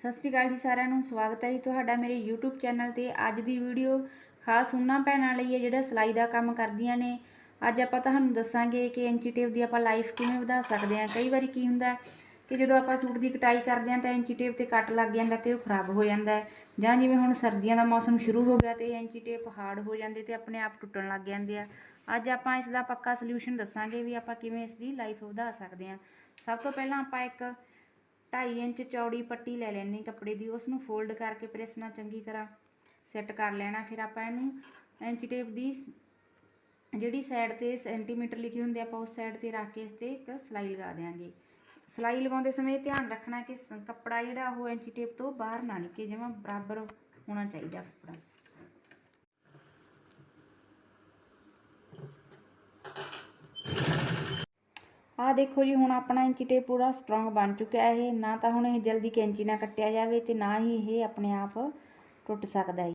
ਸਤਿ ਸ੍ਰੀ ਅਕਾਲ ਜੀ ਸਾਰਿਆਂ ਨੂੰ, ਸਵਾਗਤ ਹੈ ਜੀ ਤੁਹਾਡਾ ਮੇਰੇ YouTube ਚੈਨਲ ਤੇ। ਅੱਜ ਦੀ ਵੀਡੀਓ ਖਾਸ ਉਹਨਾਂ ਭੈਣਾਂ ਲਈ ਹੈ ਜਿਹੜਾ ਸਿਲਾਈ ਦਾ ਕੰਮ ਕਰਦੀਆਂ ਨੇ। ਅੱਜ ਆਪਾਂ ਤੁਹਾਨੂੰ ਦੱਸਾਂਗੇ ਕਿ ਇੰਚੀ ਟੇਪ ਦੀ ਆਪਾਂ ਲਾਈਫ ਕਿਵੇਂ ਵਧਾ ਸਕਦੇ ਹਾਂ। ਕਈ ਵਾਰੀ ਕੀ ਹੁੰਦਾ ਕਿ ਜਦੋਂ ਆਪਾਂ ਸੂਟ ਦੀ ਕਟਾਈ ਕਰਦੇ ਹਾਂ ਤਾਂ ਇੰਚੀ ਟੇਪ ਤੇ ਕੱਟ ਲੱਗ ਜਾਂਦਾ ਤੇ ਉਹ ਖਰਾਬ ਹੋ ਜਾਂਦਾ ਹੈ। ਜਾਂ ਜਿਵੇਂ ਹੁਣ ਸਰਦੀਆਂ ਦਾ ਮੌਸਮ ਸ਼ੁਰੂ ਹੋ ਗਿਆ ਤੇ ਇੰਚੀ ਟੇਪ ਹਾਰਡ ਹੋ ਜਾਂਦੇ ਤੇ ਆਪਣੇ ਆਪ ਟੁੱਟਣ ਲੱਗ ਜਾਂਦੇ ਆ। ਅੱਜ ਆਪਾਂ ਇਸ ਦਾ ਪੱਕਾ ਸੋਲੂਸ਼ਨ ਦੱਸਾਂਗੇ ਵੀ ਆਪਾਂ ਕਿਵੇਂ ਇਸ ਦੀ ਲਾਈਫ ਵਧਾ ਸਕਦੇ ਹਾਂ। ਸਭ ਤੋਂ ਪਹਿਲਾਂ ਆਪਾਂ ਇੱਕ 2.5 ਇੰਚ ਚੌੜੀ ਪੱਟੀ ਲੈ ਲੈਣੀ ਕੱਪੜੇ ਦੀ ਉਸ ਨੂੰ ਫੋਲਡ ਕਰਕੇ ਪ੍ਰੈਸ ਨਾਲ ਚੰਗੀ ਤਰ੍ਹਾਂ ਸੈੱਟ ਕਰ ਲੈਣਾ। ਫਿਰ ਆਪਾਂ ਇਹਨੂੰ ਇੰਚ ਟੇਪ ਦੀ ਜਿਹੜੀ ਸਾਈਡ ਤੇ ਸੈਂਟੀਮੀਟਰ ਲਿਖੇ ਹੁੰਦੇ ਆਪਾਂ ਉਸ ਸਾਈਡ ਤੇ ਰੱਖ ਕੇ ਇਸ ਤੇ ਇੱਕ ਸਲਾਈ ਲਗਾ ਦੇਾਂਗੇ ਸਲਾਈ ਲਗਾਉਂਦੇ ਸਮੇਂ ਧਿਆਨ ਰੱਖਣਾ ਕਿ ਸ- ਕੱਪੜਾ ਜਿਹੜਾ ਉਹ ਇੰਚ ਟੇਪ ਤੋਂ ਬਾਹਰ ਨਾ ਨਿਕਲੇ, ਜਿਵੇਂ ਬਰਾਬਰ ਹੋਣਾ ਚਾਹੀਦਾ ਕੱਪੜਾ। ਆਹ ਦੇਖੋ ਜੀ, ਹੁਣ ਆਪਣਾ ਇੰਚੀ ਟੇਪ ਪੂਰਾ ਸਟਰੋਂਗ ਬਣ ਚੁੱਕਿਆ ਇਹ, ਨਾ ਤਾਂ ਹੁਣ ਇਹ ਜਲਦੀ ਕੈਂਚੀ ਨਾਲ ਕੱਟਿਆ ਜਾਵੇ ਤੇ ਨਾ ਹੀ ਇਹ ਆਪਣੇ ਆਪ ਟੁੱਟ ਸਕਦਾ ਹੈ।